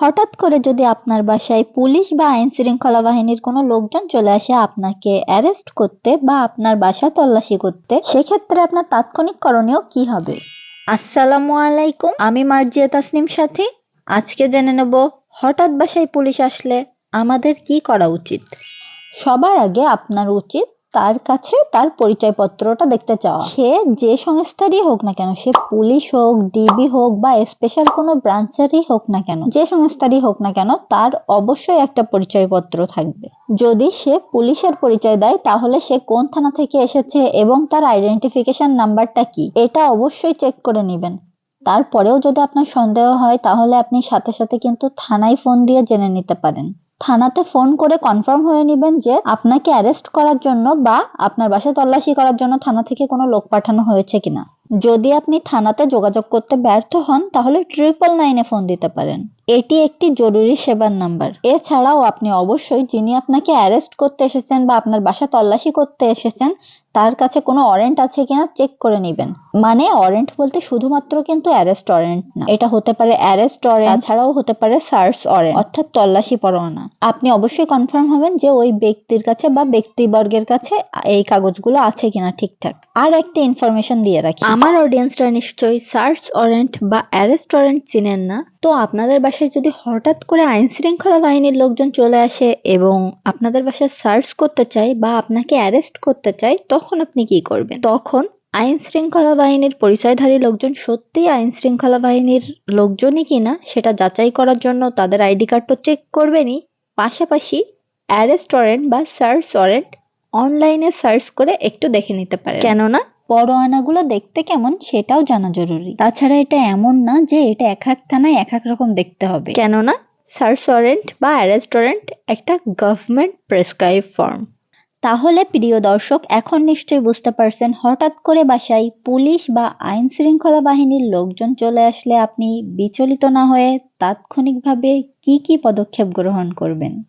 হঠাৎ করে যদি আপনার বাসায় পুলিশ বা আইন শৃঙ্খলা বাহিনীর কোনো লোকজন চলে আসে আপনাকে অ্যারেস্ট করতে বা আপনার বাসা তল্লাশি করতে, সেক্ষেত্রে আপনার তাৎক্ষণিক করণীয় কি হবে? আসসালামু আলাইকুম, আমি মার্জিয়া তাসনিম সাথী। আজকে জেনে নেব, হঠাৎ বাসায় পুলিশ আসলে আমাদের কি করা উচিত? সবার আগে আপনার উচিত তার কাছে তার পরিচয়পত্রটা দেখতে চাওয়া। সে যে সংস্থারই হোক না কেন, সে পুলিশ হোক, ডিবি হোক বা স্পেশাল কোনো ব্রাঞ্চেরই হোক না কেন, যে সংস্থারই হোক না কেন, তার অবশ্যই একটা পরিচয়পত্র থাকবে। যদি সে পুলিশের পরিচয় দেয়, তাহলে সে কোন থানা থেকে এসেছে এবং তার আইডেন্টিফিকেশন নাম্বারটা কি, এটা অবশ্যই চেক করে নেবেন। তারপরেও যদি আপনার সন্দেহ হয়, তাহলে আপনি সাথে সাথে কিন্তু থানায় ফোন দিয়ে জেনে নিতে পারেন। থানাতে ফোন করে কনফার্ম হয়ে নেবেন যে আপনাকে অ্যারেস্ট করার জন্য বা আপনার বাসায় তল্লাশি করার জন্য থানা থেকে কোনো লোক পাঠানো হয়েছে কিনা। যদি আপনি থানাতে যোগাযোগ করতে ব্যর্থ হন, তাহলে ট্রিপল নাইনে ফোন দিতে পারেন। এটি একটি জরুরি সেবার নাম্বার। এছাড়াও আপনি অবশ্যই যিনি আপনাকে অ্যারেস্ট করতে এসেছেন বা আপনার বাসা তল্লাশি করতে এসেছেন, তার কাছে কোনো ওয়ারেন্ট আছে কিনা চেক করে নেবেন। মানে ওয়ারেন্ট বলতে শুধুমাত্র কিন্তু অ্যারেস্ট ওয়ারেন্ট না। এটা হতে পারে অ্যারেস্ট ওয়ারেন্ট তাছাড়াও হতে পারে সার্চ ওয়ারেন্ট অর্থাৎ তল্লাশি পরোয়ানা। আপনি অবশ্যই কনফার্ম হবেন যে ওই ব্যক্তির কাছে বা ব্যক্তিবর্গের কাছে এই কাগজগুলো আছে কিনা ঠিকঠাক। আর একটা ইনফরমেশন দিয়ে রাখি। আমার অডিয়েন্সরা নিশ্চয়ই সার্চ ওয়ারেন্ট বা অ্যারেস্ট ওয়ারেন্ট চিনেন না। তো আপনাদের বাসায় যদি হঠাৎ করে আইন শৃঙ্খলা বাহিনীর লোকজন চলে আসে এবং আপনাদের বাসায় সার্চ করতে চায় বা আপনাকে অ্যারেস্ট করতে চায়, তখন আপনি কি করবেন? তখন আইন শৃঙ্খলা বাহিনীর পরিচয়ধারী লোকজন সত্যিই আইন শৃঙ্খলা বাহিনীর লোকজনই কিনা সেটা যাচাই করার জন্য তাদের আইডি কার্ড তো চেক করবেনই। পাশাপাশি অ্যারেস্ট ওয়ারেন্ট বা সার্চ ওয়ারেন্ট অনলাইনে সার্চ করে একটু দেখে নিতে পারেন। কেননা পরোয়ানাগুলো দেখতে কেমন সেটাও জানা জরুরি। তাছাড়া এটা এমন না যে এটা এক এক থানায় এক এক রকম দেখতে হবে। কেননা সার্চ ওয়ারেন্ট বা অ্যারেস্ট ওয়ারেন্ট একটা গভর্নমেন্ট প্রেসক্রাইব ফর্ম। তাহলে প্রিয় দর্শক, এখন নিশ্চয়ই বুঝতে পারছেন, হঠাৎ করে বাসায় পুলিশ বা আইন শৃঙ্খলা বাহিনীর লোকজন চলে আসলে আপনি বিচলিত না হয়ে তাৎক্ষণিকভাবে কি কি পদক্ষেপ গ্রহণ করবেন?